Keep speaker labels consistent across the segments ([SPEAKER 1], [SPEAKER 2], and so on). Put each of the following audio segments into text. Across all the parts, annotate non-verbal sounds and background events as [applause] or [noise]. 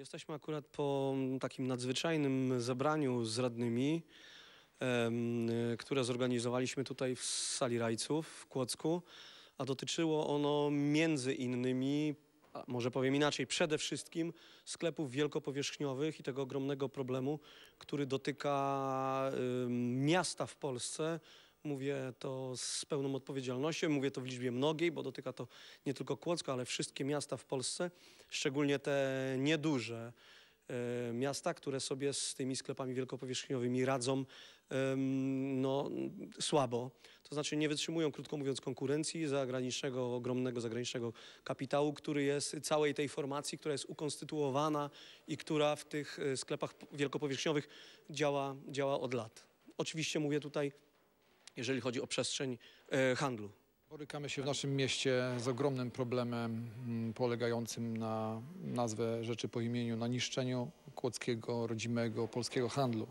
[SPEAKER 1] Jesteśmy akurat po takim nadzwyczajnym zebraniu z radnymi, które zorganizowaliśmy tutaj w sali Rajców w Kłodzku, a dotyczyło ono między innymi, a może powiem inaczej, przede wszystkim sklepów wielkopowierzchniowych i tego ogromnego problemu, który dotyka miasta w Polsce. Mówię to z pełną odpowiedzialnością, mówię to w liczbie mnogiej, bo dotyka to nie tylko Kłodzka, ale wszystkie miasta w Polsce, szczególnie te nieduże e, miasta, które sobie z tymi sklepami wielkopowierzchniowymi radzą no, słabo. To znaczy nie wytrzymują, krótko mówiąc, konkurencji zagranicznego, ogromnego zagranicznego kapitału, który jest całej tej formacji, która jest ukonstytuowana i która w tych e, sklepach wielkopowierzchniowych działa, działa od lat. Oczywiście mówię tutaj, jeżeli chodzi o przestrzeń e, handlu.
[SPEAKER 2] Borykamy się w naszym mieście z ogromnym problemem mm, polegającym na nazwę rzeczy po imieniu, na niszczeniu kłodzkiego, rodzimego, polskiego handlu.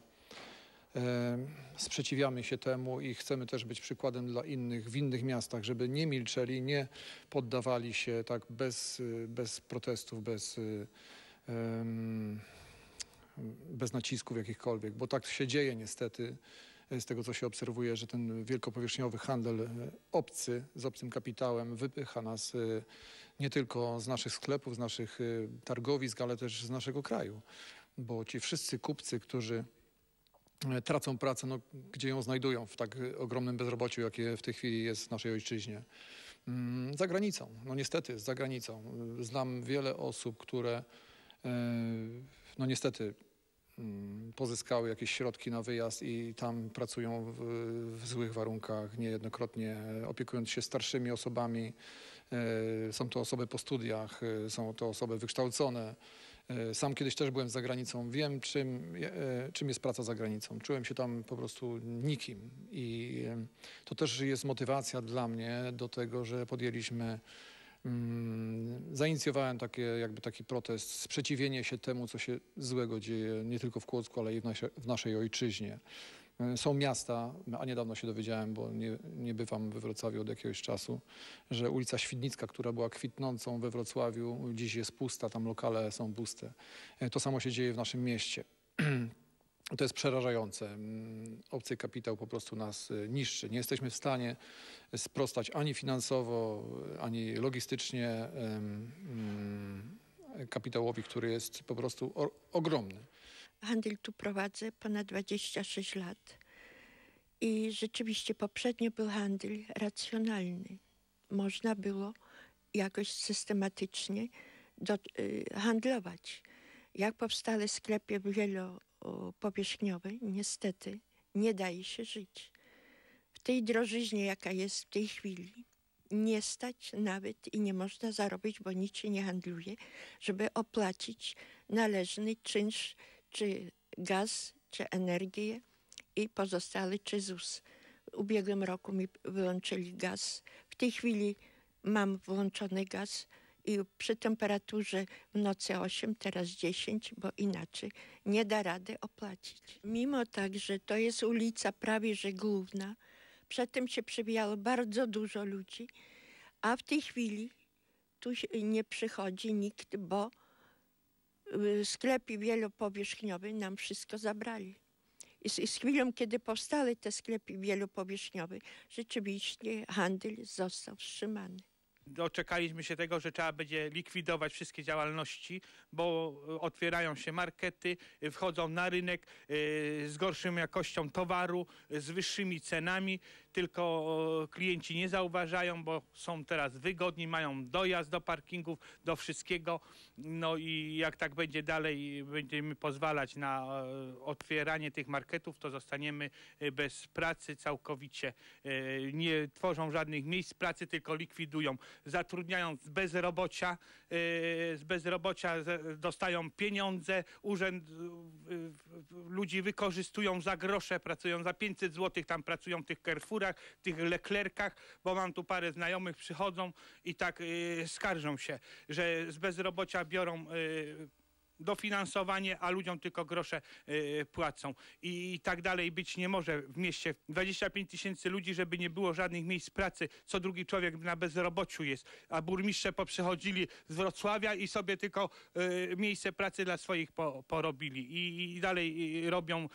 [SPEAKER 2] E, Sprzeciwiamy się temu i chcemy też być przykładem dla innych w innych miastach, żeby nie milczeli, nie poddawali się tak bez, y, bez protestów, bez, y, bez nacisków jakichkolwiek, bo tak się dzieje niestety z tego, co się obserwuje, że ten wielkopowierzchniowy handel e, obcy, z obcym kapitałem wypycha nas e, nie tylko z naszych sklepów, z naszych e, targowisk, ale też z naszego kraju. Bo ci wszyscy kupcy, którzy tracą pracę, no, gdzie ją znajdują w tak ogromnym bezrobociu, jakie w tej chwili jest w naszej ojczyźnie. Mm, Za granicą, no niestety, za granicą. Znam wiele osób, które no niestety pozyskały jakieś środki na wyjazd i tam pracują w, w złych warunkach, niejednokrotnie opiekując się starszymi osobami. E, Są to osoby po studiach, e, są to osoby wykształcone. E, Sam kiedyś też byłem za granicą, wiem czym, czym jest praca za granicą. Czułem się tam po prostu nikim i to też jest motywacja dla mnie do tego, że podjęliśmy Mm, Zainicjowałem takie, jakby taki protest, sprzeciwienie się temu, co się złego dzieje nie tylko w Kłodzku, ale i w, w naszej ojczyźnie. E, Są miasta, a niedawno się dowiedziałem, bo nie, nie bywam we Wrocławiu od jakiegoś czasu, że ulica Świdnicka, która była kwitnącą we Wrocławiu, dziś jest pusta, tam lokale są puste. E, To samo się dzieje w naszym mieście. [clears throat] To jest przerażające. Mm, Obcy kapitał po prostu nas y, niszczy. Nie jesteśmy w stanie sprostać ani finansowo, ani logistycznie mm, kapitałowi, który jest po prostu ogromny.
[SPEAKER 3] Handel tu prowadzę ponad 26 lat i rzeczywiście poprzednio był handel racjonalny. Można było jakoś systematycznie do, y, handlować. Jak powstały sklepy wielopowierzchniowe, niestety nie daje się żyć. W tej drożyźnie, jaka jest w tej chwili, nie stać nawet i nie można zarobić, bo nic się nie handluje, żeby opłacić należny czynsz, czy gaz, czy energię i pozostale, czy ZUS. W ubiegłym roku mi wyłączyli gaz. W tej chwili mam włączony gaz i przy temperaturze w nocy 8, teraz 10, bo inaczej nie da rady opłacić. Mimo tak, że to jest ulica prawie że główna, przedtem się przewijało bardzo dużo ludzi, a w tej chwili tu nie przychodzi nikt, bo y, sklepy wielopowierzchniowe nam wszystko zabrali. I z, z chwilą, kiedy powstały te sklepy wielopowierzchniowe, rzeczywiście handel został wstrzymany.
[SPEAKER 4] Doczekaliśmy się tego, że trzeba będzie likwidować wszystkie działalności, bo y, otwierają się markety, y, wchodzą na rynek y, z gorszą jakością towaru, z wyższymi cenami, tylko klienci nie zauważają, bo są teraz wygodni, mają dojazd do parkingów, do wszystkiego. No i jak tak będzie dalej, będziemy pozwalać na e, otwieranie tych marketów, to zostaniemy y, bez pracy całkowicie. Y, Nie tworzą żadnych miejsc pracy, tylko likwidują zatrudniają bezrobocia, z bezrobocia dostają pieniądze, urząd, ludzi wykorzystują za grosze, pracują za 500 zł, tam pracują w tych Carrefourach, w tych Leclercach, bo mam tu parę znajomych, przychodzą i tak yy, skarżą się, że z bezrobocia biorą yy, dofinansowanie, a ludziom tylko grosze y, płacą. I, I tak dalej być nie może w mieście. 25 tysięcy ludzi, żeby nie było żadnych miejsc pracy. Co drugi człowiek na bezrobociu jest. A burmistrze poprzychodzili z Wrocławia i sobie tylko y, miejsce pracy dla swoich po, porobili. I, I dalej y, robią,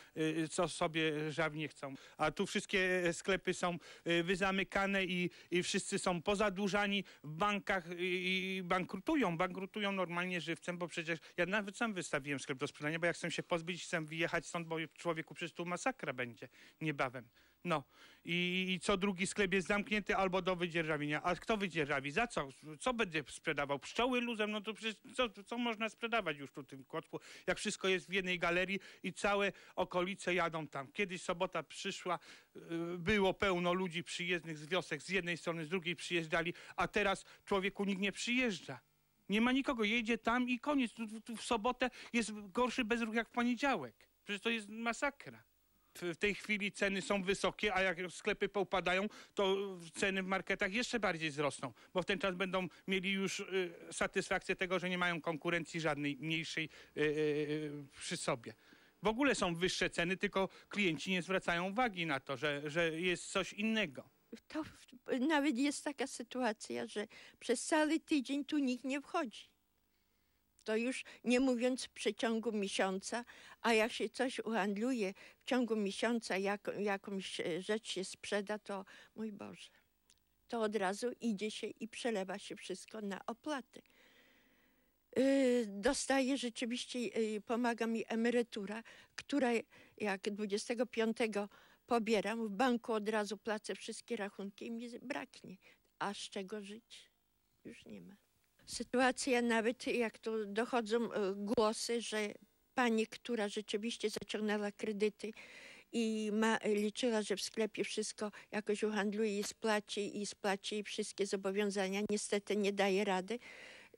[SPEAKER 4] co sobie żawnie chcą. A tu wszystkie sklepy są wyzamykane i, i wszyscy są pozadłużani w bankach i bankrutują. Bankrutują normalnie żywcem, bo przecież ja nawet sam wystawiłem sklep do sprzedania, bo jak chcę się pozbyć, chcę wyjechać stąd, bo człowieku przecież tu masakra będzie niebawem. No I, i co drugi sklep jest zamknięty albo do wydzierżawienia. A kto wydzierżawi? Za co? Co będzie sprzedawał? Pszczoły luzem? No to przecież co, co można sprzedawać już tu w tym Kłodzku, jak wszystko jest w jednej galerii i całe okolice jadą tam. Kiedyś sobota przyszła, y, było pełno ludzi przyjezdnych z wiosek, z jednej strony, z drugiej przyjeżdżali, a teraz człowieku nikt nie przyjeżdża. Nie ma nikogo, jedzie tam i koniec. Tu, tu w sobotę jest gorszy bezruch jak w poniedziałek. Przecież to jest masakra. W, w tej chwili ceny są wysokie, a jak sklepy poupadają, to ceny w marketach jeszcze bardziej wzrosną, bo w ten czas będą mieli już y, satysfakcję tego, że nie mają konkurencji żadnej mniejszej y, y, przy sobie. W ogóle są wyższe ceny, tylko klienci nie zwracają uwagi na to, że, że jest coś innego.
[SPEAKER 3] To nawet jest taka sytuacja, że przez cały tydzień tu nikt nie wchodzi. To już nie mówiąc w przeciągu miesiąca, a jak się coś uhandluje w ciągu miesiąca, jak, jakąś e, rzecz się sprzeda, to mój Boże, to od razu idzie się i przelewa się wszystko na opłaty. Yy, Dostaję rzeczywiście, yy, pomaga mi emerytura, która jak 25 pobieram, w banku od razu płacę wszystkie rachunki i mi braknie. A z czego żyć? Już nie ma. Sytuacja nawet jak tu dochodzą e, głosy, że pani, która rzeczywiście zaciągnęła kredyty i ma, liczyła, że w sklepie wszystko jakoś uhandluje i spłaci i spłaci wszystkie zobowiązania, niestety nie daje rady.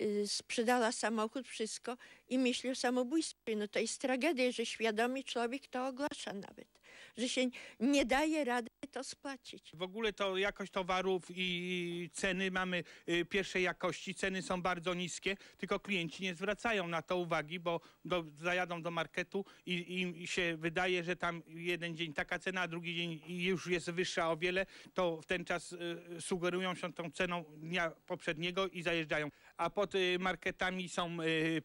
[SPEAKER 3] Y, Sprzedała samochód, wszystko i myśli o samobójstwie. No to jest tragedia, że świadomy człowiek to ogłasza nawet, że się nie daje rady to spłacić.
[SPEAKER 4] W ogóle to jakość towarów i ceny mamy y, pierwszej jakości, ceny są bardzo niskie, tylko klienci nie zwracają na to uwagi, bo do, zajadą do marketu i im się wydaje, że tam jeden dzień taka cena, a drugi dzień już jest wyższa o wiele, to w ten czas y, sugerują się tą ceną dnia poprzedniego i zajeżdżają. A pod y, marketami są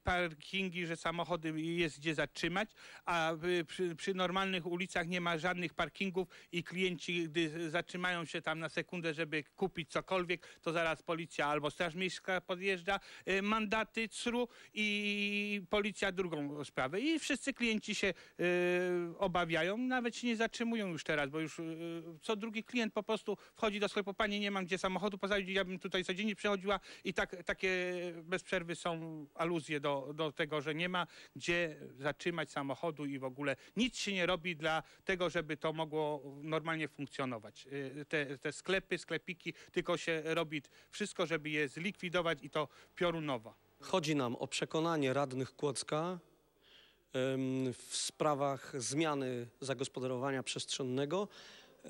[SPEAKER 4] parkingi, że samochody jest gdzie zatrzymać, a przy, przy normalnych ulicach nie ma żadnych parkingów i klienci, gdy zatrzymają się tam na sekundę, żeby kupić cokolwiek, to zaraz policja albo Straż Miejska podjeżdża, y, mandaty, CRU i policja drugą sprawę. I wszyscy klienci się y, obawiają, nawet się nie zatrzymują już teraz, bo już y, co drugi klient po prostu wchodzi do sklepu, panie nie mam gdzie samochodu posadzić, ja bym tutaj codziennie przychodziła i tak, takie bez przerwy są aluzje do, do tego, że nie ma gdzie zatrzymać samochodu i w ogóle nic się nie robi dla tego, żeby to mogło normalnie funkcjonować. Y, Te, te sklepy, sklepiki, tylko się robi wszystko, żeby je zlikwidować i to piorunowo.
[SPEAKER 1] Chodzi nam o przekonanie radnych Kłodzka w sprawach zmiany zagospodarowania przestrzennego. E,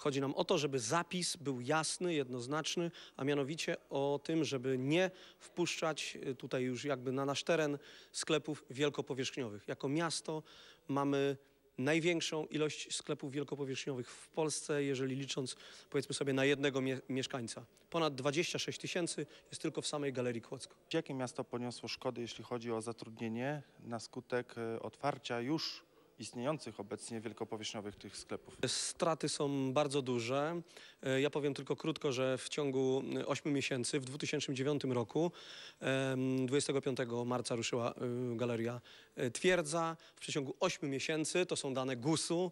[SPEAKER 1] Chodzi nam o to, żeby zapis był jasny, jednoznaczny, a mianowicie o tym, żeby nie wpuszczać e, tutaj już jakby na nasz teren sklepów wielkopowierzchniowych. Jako miasto mamy największą ilość sklepów wielkopowierzchniowych w Polsce, jeżeli licząc powiedzmy sobie na jednego mie- mieszkańca. Ponad 26 tysięcy jest tylko w samej Galerii Kłodzko.
[SPEAKER 5] Jakie miasto poniosło szkody, jeśli chodzi o zatrudnienie na skutek e, otwarcia już istniejących obecnie wielkopowierzchniowych tych sklepów?
[SPEAKER 1] Straty są bardzo duże. E, Ja powiem tylko krótko, że w ciągu 8 miesięcy w 2009 roku, em, 25 marca ruszyła y, galeria e, Twierdza. W przeciągu 8 miesięcy, to są dane GUS-u, e,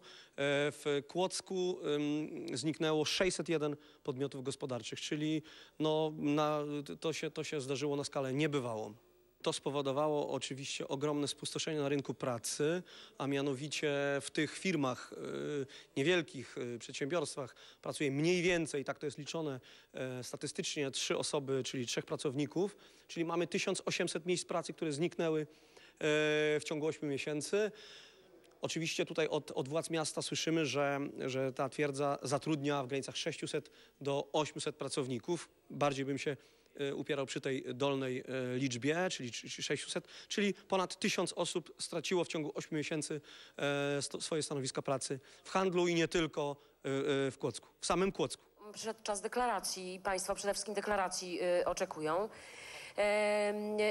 [SPEAKER 1] w Kłodzku zniknęło 601 podmiotów gospodarczych, czyli no, na, to, się, to się zdarzyło na skalę niebywałą. To spowodowało oczywiście ogromne spustoszenie na rynku pracy, a mianowicie w tych firmach, y, niewielkich y, przedsiębiorstwach pracuje mniej więcej, tak to jest liczone e, statystycznie, trzy osoby, czyli trzech pracowników, czyli mamy 1800 miejsc pracy, które zniknęły e, w ciągu 8 miesięcy. Oczywiście tutaj od, od władz miasta słyszymy, że, że ta twierdza zatrudnia w granicach 600 do 800 pracowników. Bardziej bym się upierał przy tej dolnej e, liczbie, czyli czy- czy 600, czyli ponad 1000 osób straciło w ciągu 8 miesięcy e, swoje stanowiska pracy w handlu i nie tylko e, e, w Kłodzku, w samym Kłodzku.
[SPEAKER 6] Przyszedł czas deklaracji. Państwo przede wszystkim deklaracji oczekują.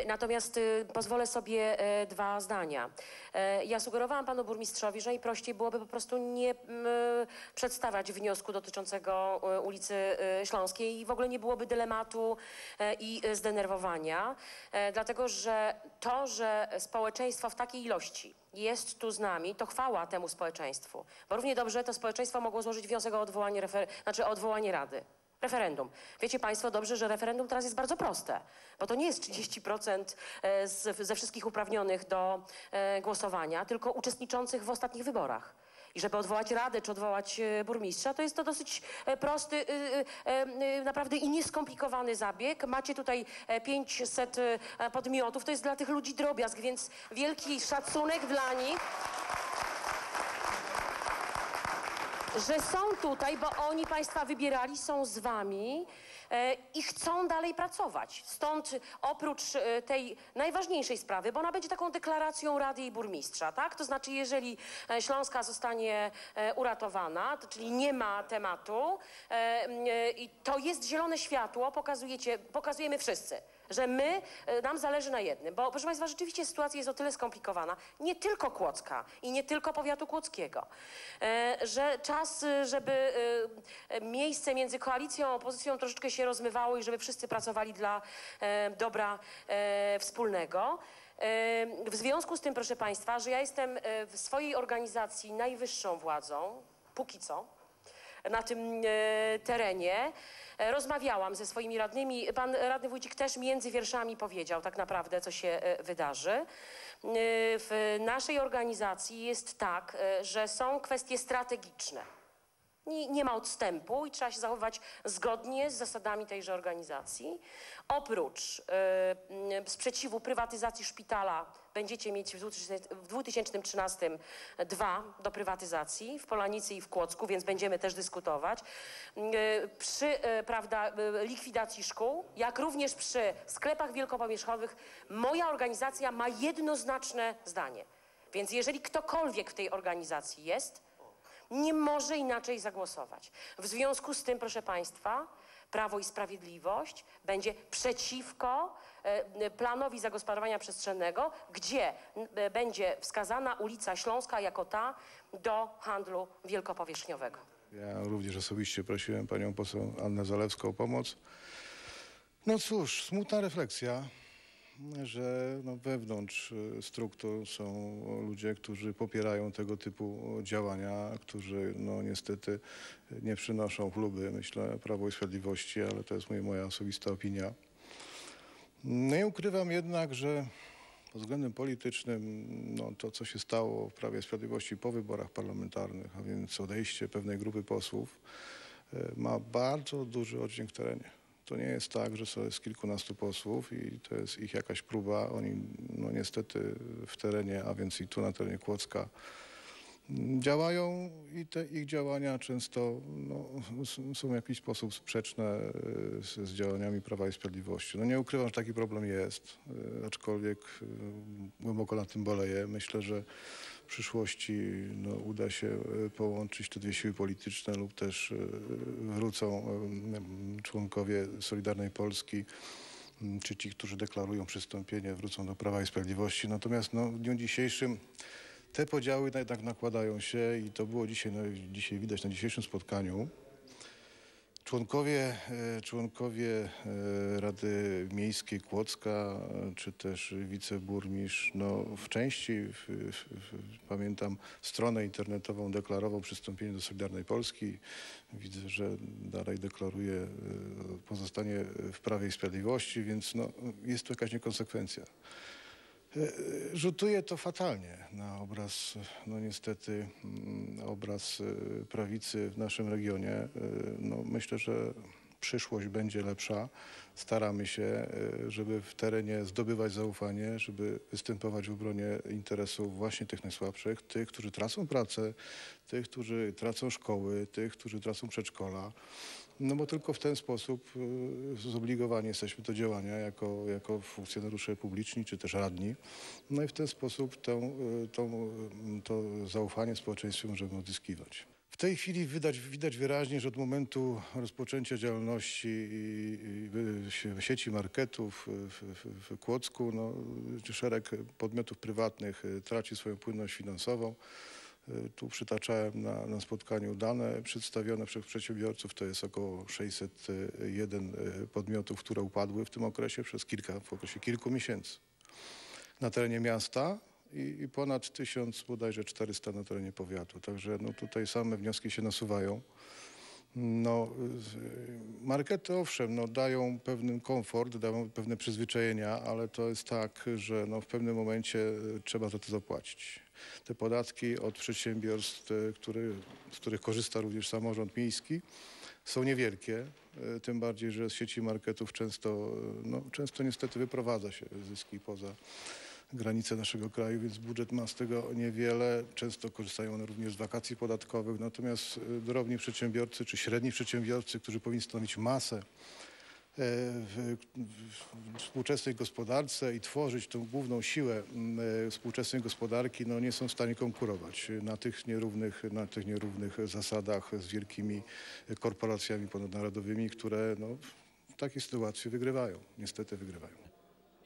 [SPEAKER 6] Natomiast y, pozwolę sobie e, dwa zdania. E, Ja sugerowałam panu burmistrzowi, że najprościej byłoby po prostu nie przedstawiać wniosku dotyczącego e, ulicy Śląskiej i w ogóle nie byłoby dylematu i zdenerwowania, dlatego że to, że społeczeństwo w takiej ilości jest tu z nami, to chwała temu społeczeństwu. Bo równie dobrze to społeczeństwo mogło złożyć wniosek o odwołanie, refer- znaczy o odwołanie Rady. Referendum. Wiecie Państwo dobrze, że referendum teraz jest bardzo proste, bo to nie jest 30% e, z, ze wszystkich uprawnionych do e, głosowania, tylko uczestniczących w ostatnich wyborach. I żeby odwołać radę czy odwołać e, burmistrza, to jest to dosyć prosty, y, y, y, naprawdę i nieskomplikowany zabieg. Macie tutaj e, 500 e, podmiotów, to jest dla tych ludzi drobiazg, więc wielki szacunek dla nich. Że są tutaj, bo oni Państwa wybierali, są z Wami e, i chcą dalej pracować. Stąd oprócz e, tej najważniejszej sprawy, bo ona będzie taką deklaracją Rady i Burmistrza, tak? To znaczy, jeżeli e, Śląska zostanie uratowana, to, czyli nie ma tematu i to jest zielone światło, pokazujecie, pokazujemy wszyscy że my, e, nam zależy na jednym, bo proszę Państwa, rzeczywiście sytuacja jest o tyle skomplikowana, nie tylko Kłodzka i nie tylko powiatu kłodzkiego, e, że czas, e, żeby miejsce między koalicją a opozycją troszeczkę się rozmywało i żeby wszyscy pracowali dla dobra wspólnego. W związku z tym, proszę Państwa, że ja jestem w swojej organizacji najwyższą władzą, póki co, na tym e, terenie. E, Rozmawiałam ze swoimi radnymi. Pan radny Wójcik też między wierszami powiedział tak naprawdę, co się e, wydarzy. W naszej organizacji jest tak, że są kwestie strategiczne. Nie, nie ma odstępu i trzeba się zachowywać zgodnie z zasadami tejże organizacji. Oprócz e, m, sprzeciwu prywatyzacji szpitala będziecie mieć w 2000 w 2013 dwa do prywatyzacji w Polanicy i w Kłodzku, więc będziemy też dyskutować. E, Przy e, prawda, likwidacji szkół, jak również przy sklepach wielkopowierzchniowych, moja organizacja ma jednoznaczne zdanie. Więc jeżeli ktokolwiek w tej organizacji jest, nie może inaczej zagłosować. W związku z tym, proszę Państwa, Prawo i Sprawiedliwość będzie przeciwko e, planowi zagospodarowania przestrzennego, gdzie e, będzie wskazana ulica Śląska jako ta do handlu wielkopowierzchniowego.
[SPEAKER 7] Ja również osobiście prosiłem panią poseł Annę Zalewską o pomoc. No cóż, smutna refleksja, że no wewnątrz y, struktur są ludzie, którzy popierają tego typu działania, którzy no niestety nie przynoszą chluby, myślę, Prawo i Sprawiedliwości, ale to jest moja, moja osobista opinia. Nie ukrywam jednak, że pod względem politycznym no, to, co się stało w Prawie i Sprawiedliwości po wyborach parlamentarnych, a więc odejście pewnej grupy posłów, e, ma bardzo duży oddźwięk w terenie. To nie jest tak, że są jest kilkunastu posłów i to jest ich jakaś próba. Oni no niestety w terenie, a więc i tu na terenie Kłodzka, m, działają i te ich działania często no, są w jakiś sposób sprzeczne z, z działaniami Prawa i Sprawiedliwości. No nie ukrywam, że taki problem jest, e, aczkolwiek e, głęboko na tym boleję. Myślę, że przyszłości no, uda się e, połączyć te dwie siły polityczne lub też e, wrócą e, członkowie Solidarnej Polski czy ci, którzy deklarują przystąpienie, wrócą do Prawa i Sprawiedliwości. Natomiast no, w dniu dzisiejszym te podziały jednak nakładają się i to było dzisiaj, no, dzisiaj widać na dzisiejszym spotkaniu. Członkowie, e, członkowie e, Rady Miejskiej Kłodzka, e, czy też wiceburmistrz, no w części, w, w, pamiętam, stronę internetową deklarował przystąpienie do Solidarnej Polski. Widzę, że dalej deklaruje pozostanie w Prawie i Sprawiedliwości, więc no, jest tu jakaś niekonsekwencja. E, Rzutuje to fatalnie na obraz, no niestety, mm, obraz e, prawicy w naszym regionie. E, No, myślę, że przyszłość będzie lepsza. Staramy się, żeby w terenie zdobywać zaufanie, żeby występować w obronie interesów właśnie tych najsłabszych, tych, którzy tracą pracę, tych, którzy tracą szkoły, tych, którzy tracą przedszkola. No bo tylko w ten sposób y, zobligowani jesteśmy do działania jako, jako funkcjonariusze publiczni czy też radni. No i w ten sposób tą, y, tą, y, to zaufanie w społeczeństwie możemy odzyskiwać. W tej chwili widać, widać wyraźnie, że od momentu rozpoczęcia działalności i, i sieci marketów w, w, w Kłodzku no, szereg podmiotów prywatnych traci swoją płynność finansową. Y, Tu przytaczałem na, na spotkaniu dane przedstawione przez przedsiębiorców. To jest około 601 y, podmiotów, które upadły w tym okresie przez kilka, w okresie kilku miesięcy. Na terenie miasta i, i ponad 1000 bodajże 400 na terenie powiatu. Także no, tutaj same wnioski się nasuwają. No, markety owszem, no, dają pewien komfort, dają pewne przyzwyczajenia, ale to jest tak, że no, w pewnym momencie y, trzeba za to zapłacić. Te podatki od przedsiębiorstw, y, który, z których korzysta również samorząd miejski, są niewielkie, y, tym bardziej, że z sieci marketów często, no, często niestety wyprowadza się zyski poza granice naszego kraju, więc budżet ma z tego niewiele. Często korzystają one również z wakacji podatkowych, natomiast y, drobni przedsiębiorcy czy średni przedsiębiorcy, którzy powinni stanowić masę e, w, współczesnej gospodarce i tworzyć tą główną siłę m, e, współczesnej gospodarki, no nie są w stanie konkurować na tych nierównych, na tych nierównych zasadach z wielkimi korporacjami ponadnarodowymi, które no, w takiej sytuacji wygrywają, niestety wygrywają.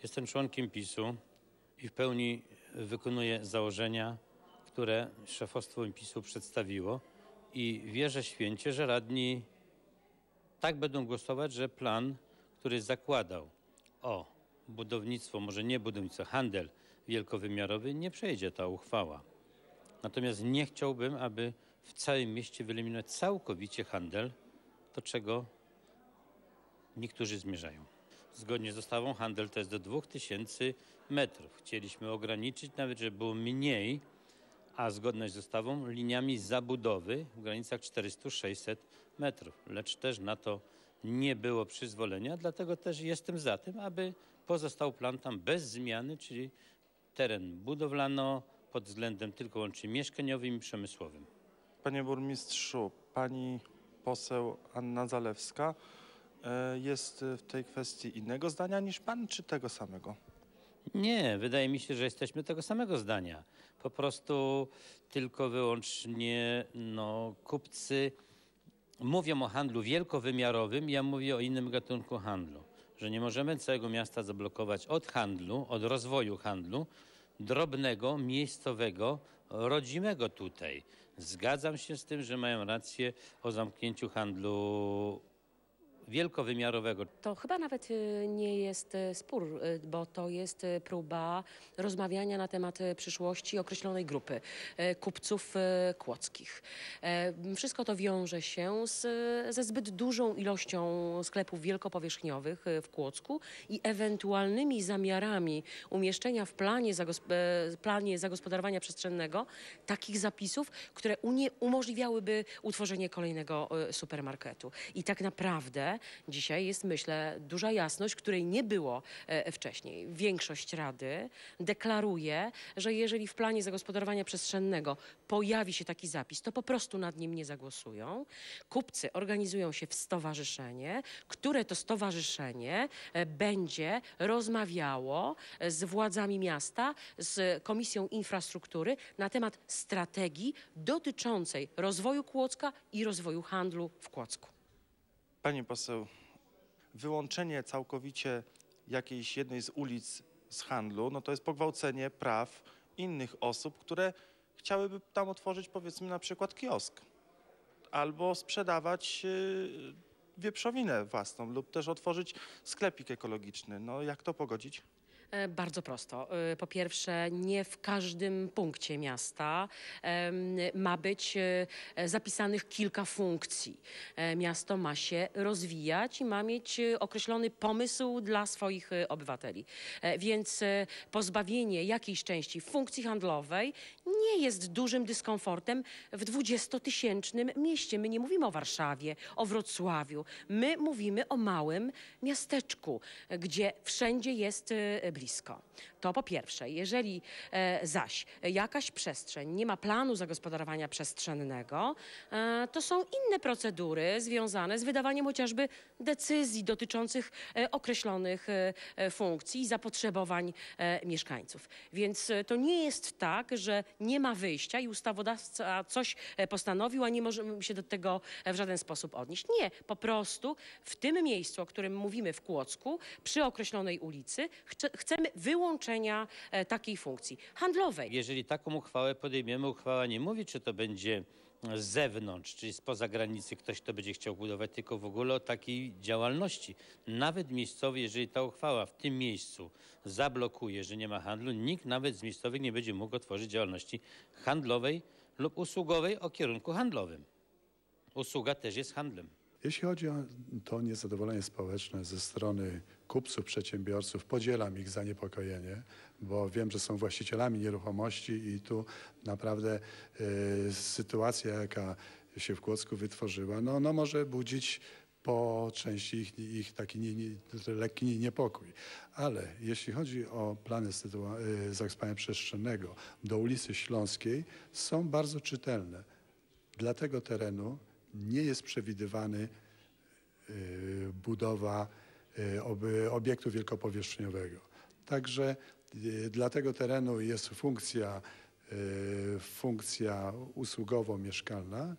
[SPEAKER 8] Jestem członkiem PiSu i w pełni wykonuję założenia, które szefostwo PiSu przedstawiło i wierzę święcie, że radni tak będą głosować, że plan, który zakładał o budownictwo, może nie budownictwo, handel wielkowymiarowy, nie przejdzie ta uchwała. Natomiast nie chciałbym, aby w całym mieście wyeliminować całkowicie handel, do czego niektórzy zmierzają. Zgodnie z ustawą handel to jest do 2000 metrów. Chcieliśmy ograniczyć nawet, żeby było mniej, a zgodność z ustawą liniami zabudowy w granicach 400-600 metrów. Lecz też na to nie było przyzwolenia, dlatego też jestem za tym, aby pozostał plan tam bez zmiany, czyli teren budowlano pod względem tylko łącznie mieszkaniowym i przemysłowym.
[SPEAKER 5] Panie burmistrzu, pani poseł Anna Zalewska e, jest w tej kwestii innego zdania niż pan, czy tego samego?
[SPEAKER 8] Nie, wydaje mi się, że jesteśmy tego samego zdania. Po prostu tylko wyłącznie no, kupcy mówią o handlu wielkowymiarowym, ja mówię o innym gatunku handlu. Że nie możemy całego miasta zablokować od handlu, od rozwoju handlu, drobnego, miejscowego, rodzimego tutaj. Zgadzam się z tym, że mają rację o zamknięciu handlu wielkowymiarowego.
[SPEAKER 6] To chyba nawet y, nie jest y, spór, y, bo to jest próba rozmawiania na temat przyszłości określonej grupy kupców kłodzkich. E, Wszystko to wiąże się z, ze zbyt dużą ilością sklepów wielkopowierzchniowych w Kłodzku i ewentualnymi zamiarami umieszczenia w planie, zagos- e, planie zagospodarowania przestrzennego takich zapisów, które umożliwiałyby utworzenie kolejnego supermarketu. I tak naprawdę dzisiaj jest, myślę, duża jasność, której nie było e, wcześniej. Większość Rady deklaruje, że jeżeli w planie zagospodarowania przestrzennego pojawi się taki zapis, to po prostu nad nim nie zagłosują. Kupcy organizują się w stowarzyszenie, które to stowarzyszenie e, będzie rozmawiało e, z władzami miasta, z Komisją Infrastruktury na temat strategii dotyczącej rozwoju Kłodzka i rozwoju handlu w Kłodzku.
[SPEAKER 5] Pani poseł, wyłączenie całkowicie jakiejś jednej z ulic z handlu, no to jest pogwałcenie praw innych osób, które chciałyby tam otworzyć powiedzmy na przykład kiosk albo sprzedawać y, wieprzowinę własną lub też otworzyć sklepik ekologiczny. No jak to pogodzić?
[SPEAKER 6] E, Bardzo prosto. E, Po pierwsze, nie w każdym punkcie miasta ma być e, zapisanych kilka funkcji. Miasto ma się rozwijać i ma mieć określony pomysł dla swoich obywateli. Więc pozbawienie jakiejś części funkcji handlowej nie jest dużym dyskomfortem w 20-tysięcznym mieście. My nie mówimy o Warszawie, o Wrocławiu. My mówimy o małym miasteczku, gdzie wszędzie jest e, blisko. To po pierwsze. Jeżeli e, zaś jakaś przestrzeń nie ma planu zagospodarowania przestrzennego, e, to są inne procedury związane z wydawaniem chociażby decyzji dotyczących e, określonych funkcji i zapotrzebowań mieszkańców. Więc to nie jest tak, że nie ma wyjścia i ustawodawca coś postanowił, a nie możemy się do tego w żaden sposób odnieść. Nie, po prostu w tym miejscu, o którym mówimy w Kłodzku, przy określonej ulicy, chce, chcemy wyłączenia e, takiej funkcji handlowej.
[SPEAKER 8] Jeżeli taką uchwałę podejmiemy, uchwała nie mówi, czy to będzie z zewnątrz, czyli spoza granicy ktoś, kto będzie chciał budować, tylko w ogóle o takiej działalności. Nawet miejscowy, jeżeli ta uchwała w tym miejscu zablokuje, że nie ma handlu, nikt nawet z miejscowych nie będzie mógł otworzyć działalności handlowej lub usługowej o kierunku handlowym. Usługa też jest handlem.
[SPEAKER 9] Jeśli chodzi o to niezadowolenie społeczne ze strony kupców, przedsiębiorców, podzielam ich zaniepokojenie, bo wiem, że są właścicielami nieruchomości i tu naprawdę e, sytuacja, jaka się w Kłodzku wytworzyła, no, no może budzić po części ich, ich taki nie, nie, lekki niepokój. Ale jeśli chodzi o plany sytua- e, zagospodarowania przestrzennego do ulicy Śląskiej, są bardzo czytelne. Dla tego terenu nie jest przewidywany y, budowa y, obiektu wielkopowierzchniowego. Także y, dla tego terenu jest funkcja, funkcja usługowo-mieszkalna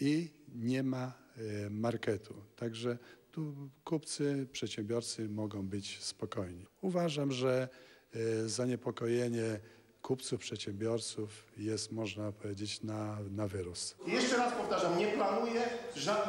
[SPEAKER 9] i nie ma marketu. Także tu kupcy, przedsiębiorcy mogą być spokojni. Uważam, że zaniepokojenie kupców, przedsiębiorców jest, można powiedzieć, na, na wyrost.
[SPEAKER 10] Jeszcze raz powtarzam, nie planuję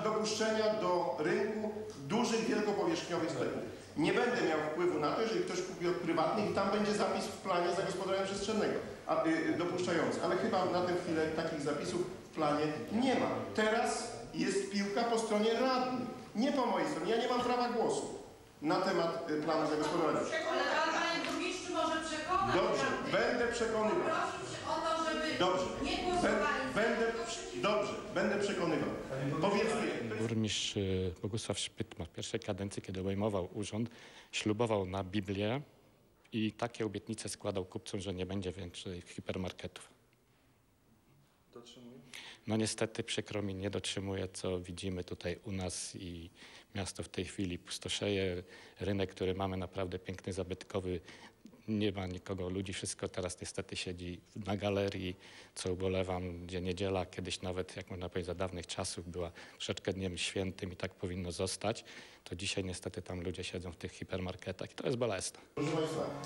[SPEAKER 10] dopuszczenia do rynku dużych, wielkopowierzchniowych sklepów. Nie będę miał wpływu na to, jeżeli ktoś kupi od prywatnych i tam będzie zapis w planie zagospodarowania przestrzennego a, y, dopuszczający. Ale chyba na tę chwilę takich zapisów w planie nie ma. Teraz jest piłka po stronie radnych, nie po mojej stronie. Ja nie mam prawa głosu na temat y, planu zagospodarowania.
[SPEAKER 11] Ale pan, panie burmistrzu, może przekonać
[SPEAKER 10] Dobrze, będę przekonywał.
[SPEAKER 11] Prosić o to, żeby
[SPEAKER 10] Dobrze.
[SPEAKER 11] nie głosowali.
[SPEAKER 10] Będę, dobrze, będę przekonywał. Powiedzmy,
[SPEAKER 12] Burmistrz y, Bogusław Szpytma w pierwszej kadencji, kiedy obejmował urząd, ślubował na Biblię i takie obietnice składał kupcom, że nie będzie więcej hipermarketów. No niestety przykro mi nie dotrzymuje, co widzimy tutaj u nas i miasto w tej chwili pustoszeje. Rynek, który mamy naprawdę piękny, zabytkowy, nie ma nikogo, ludzi, wszystko teraz niestety siedzi na galerii, co ubolewam, gdzie niedziela kiedyś nawet, jak można powiedzieć, za dawnych czasów była troszeczkę dniem świętym i tak powinno zostać, to dzisiaj niestety tam ludzie siedzą w tych hipermarketach i to jest bolesne.
[SPEAKER 10] Proszę Państwa,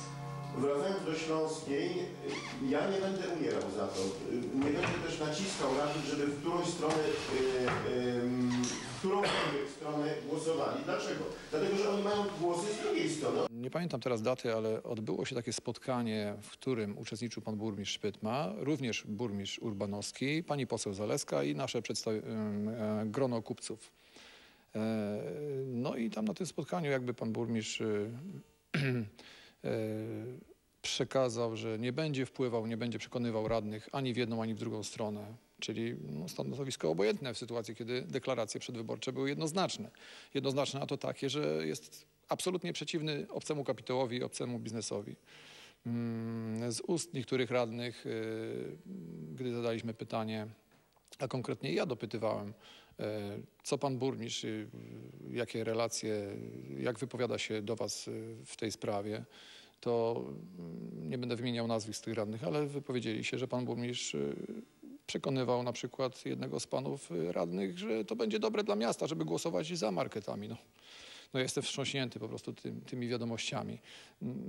[SPEAKER 10] wracając do Śląskiej, y, ja nie będę umierał za to. Y, Nie będę też naciskał radnych, żeby w którąś stronę, y, ym, w którąkolwiek stronę głosowali. Dlaczego? Dlatego, że oni mają głosy z drugiej strony.
[SPEAKER 2] Nie pamiętam teraz daty, ale odbyło się takie spotkanie, w którym uczestniczył pan burmistrz Szpytma, również burmistrz Urbanowski, pani poseł Zaleska i nasze e, grono kupców. E, No i tam na tym spotkaniu jakby pan burmistrz e, [clears throat] e, przekazał, że nie będzie wpływał, nie będzie przekonywał radnych ani w jedną, ani w drugą stronę. Czyli no, stanowisko obojętne w sytuacji, kiedy deklaracje przedwyborcze były jednoznaczne. Jednoznaczne, a to takie, że jest absolutnie przeciwny obcemu kapitałowi, obcemu biznesowi. Mm, Z ust niektórych radnych, y, gdy zadaliśmy pytanie, a konkretnie ja dopytywałem, e, co pan burmistrz, y, jakie relacje, jak wypowiada się do was y, w tej sprawie, to mm, nie będę wymieniał nazwisk tych radnych, ale wypowiedzieli się, że pan burmistrz y, przekonywał na przykład jednego z panów y, radnych, że to będzie dobre dla miasta, żeby głosować za marketami. No, no jestem wstrząśnięty po prostu tym, tymi wiadomościami.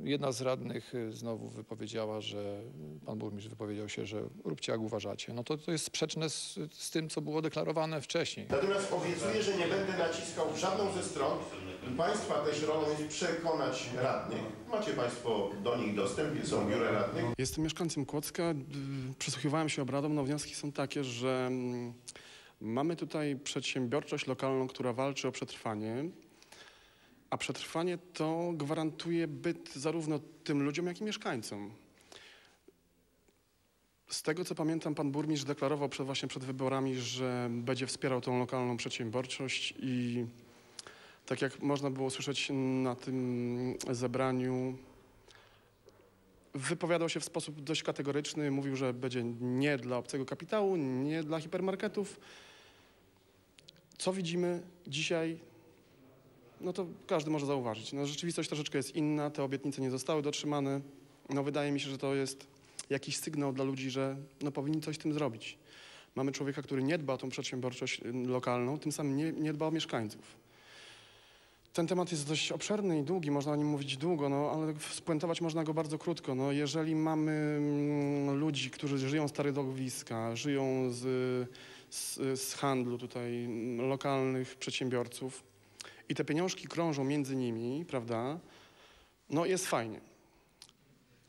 [SPEAKER 2] Jedna z radnych y, znowu wypowiedziała, że pan burmistrz wypowiedział się, że róbcie jak uważacie. No to, to jest sprzeczne z, z tym, co było deklarowane wcześniej.
[SPEAKER 10] Natomiast obiecuję, że nie będę naciskał w żadną ze stron. Państwa też rolą jest przekonać radnych. Macie Państwo do nich dostęp, są biura radnych.
[SPEAKER 13] Jestem mieszkańcem Kłodzka. d- Przysłuchiwałem się obradom. No wnioski są takie, że mm, mamy tutaj przedsiębiorczość lokalną, która walczy o przetrwanie, a przetrwanie to gwarantuje byt zarówno tym ludziom, jak i mieszkańcom. Z tego co pamiętam, pan burmistrz deklarował przed, właśnie przed wyborami, że będzie wspierał tą lokalną przedsiębiorczość i tak jak można było słyszeć na tym zebraniu, wypowiadał się w sposób dość kategoryczny. Mówił, że będzie nie dla obcego kapitału, nie dla hipermarketów. Co widzimy dzisiaj? No to każdy może zauważyć. No, rzeczywistość troszeczkę jest inna, te obietnice nie zostały dotrzymane. No, wydaje mi się, że to jest jakiś sygnał dla ludzi, że no, powinni coś z tym zrobić. Mamy człowieka, który nie dba o tą przedsiębiorczość y, lokalną, tym samym nie, nie dba o mieszkańców. Ten temat jest dość obszerny i długi, można o nim mówić długo, no, ale spuentować można go bardzo krótko. No, jeżeli mamy mm, ludzi, którzy żyją z targowiska, żyją z, z, z handlu tutaj mm, lokalnych przedsiębiorców i te pieniążki krążą między nimi, prawda, no jest fajnie.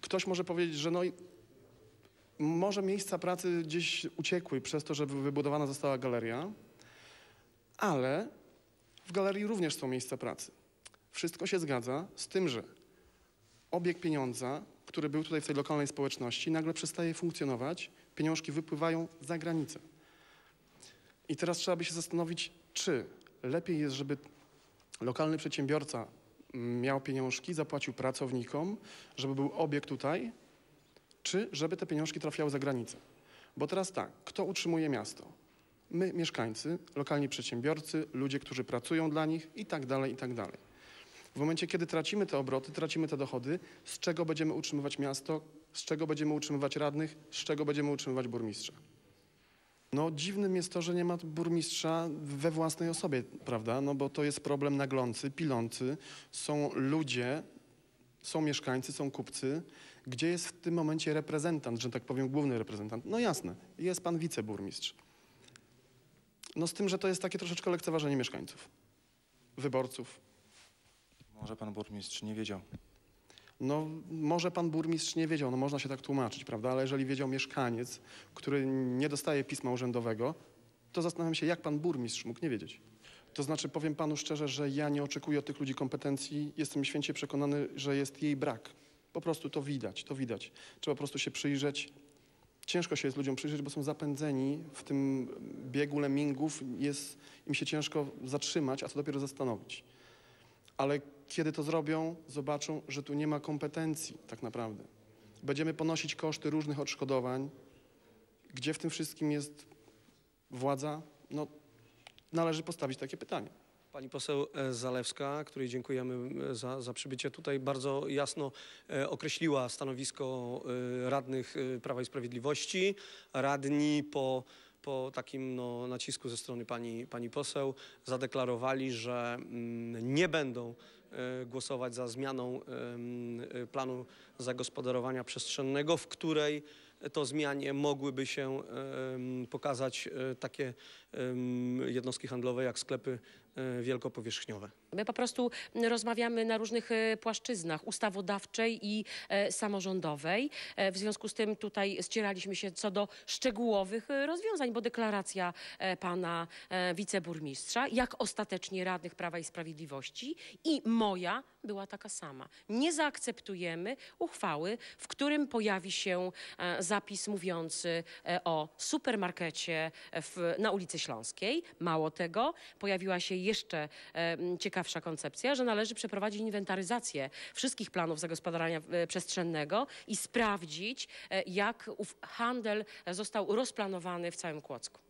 [SPEAKER 13] Ktoś może powiedzieć, że no może miejsca pracy gdzieś uciekły przez to, że wybudowana została galeria, ale w galerii również są miejsca pracy. Wszystko się zgadza z tym, że obieg pieniądza, który był tutaj w tej lokalnej społeczności, nagle przestaje funkcjonować, pieniążki wypływają za granicę. I teraz trzeba by się zastanowić, czy lepiej jest, żeby lokalny przedsiębiorca mm, miał pieniążki, zapłacił pracownikom, żeby był obieg tutaj, czy żeby te pieniążki trafiały za granicę. Bo teraz tak, kto utrzymuje miasto? My, mieszkańcy, lokalni przedsiębiorcy, ludzie, którzy pracują dla nich i tak dalej, i tak dalej. W momencie, kiedy tracimy te obroty, tracimy te dochody, z czego będziemy utrzymywać miasto, z czego będziemy utrzymywać radnych, z czego będziemy utrzymywać burmistrza? No dziwnym jest to, że nie ma burmistrza we własnej osobie, prawda? No bo to jest problem naglący, pilący. Są ludzie, są mieszkańcy, są kupcy. Gdzie jest w tym momencie reprezentant, że tak powiem, główny reprezentant? No jasne, jest pan wiceburmistrz. No z tym, że to jest takie troszeczkę lekceważenie mieszkańców, wyborców.
[SPEAKER 5] Może pan burmistrz nie wiedział.
[SPEAKER 13] No może pan burmistrz nie wiedział, no można się tak tłumaczyć, prawda? Ale jeżeli wiedział mieszkaniec, który nie dostaje pisma urzędowego, to zastanawiam się, jak pan burmistrz mógł nie wiedzieć. To znaczy, powiem panu szczerze, że ja nie oczekuję od tych ludzi kompetencji. Jestem święcie przekonany, że jest jej brak. Po prostu to widać, to widać. Trzeba po prostu się przyjrzeć. Ciężko się jest ludziom przyjrzeć, bo są zapędzeni w tym biegu lemmingów. Jest im się ciężko zatrzymać, a co dopiero zastanowić. Ale kiedy to zrobią, zobaczą, że tu nie ma kompetencji tak naprawdę. Będziemy ponosić koszty różnych odszkodowań. Gdzie w tym wszystkim jest władza? No, należy postawić takie pytanie.
[SPEAKER 1] Pani poseł e, Zalewska, której dziękujemy e, za, za przybycie tutaj, bardzo jasno e, określiła stanowisko radnych Prawa i Sprawiedliwości. Radni po, po takim no, nacisku ze strony pani, pani poseł zadeklarowali, że mm, nie będą głosować za zmianą e, planu zagospodarowania przestrzennego, w której to zmianie mogłyby się pokazać e, takie jednostki handlowe jak sklepy e, wielkopowierzchniowe.
[SPEAKER 6] My po prostu rozmawiamy na różnych e, płaszczyznach ustawodawczej i e, samorządowej. E, W związku z tym tutaj ścieraliśmy się co do szczegółowych rozwiązań, bo deklaracja pana wiceburmistrza, jak ostatecznie radnych Prawa i Sprawiedliwości i moja była taka sama. Nie zaakceptujemy uchwały, w którym pojawi się zapis mówiący o supermarkecie w, na ulicy Śląskiej. Mało tego, pojawiła się jeszcze m, ciekawsza koncepcja, że należy przeprowadzić inwentaryzację wszystkich planów zagospodarowania e, przestrzennego i sprawdzić, e, jak ów handel został rozplanowany w całym Kłodzku.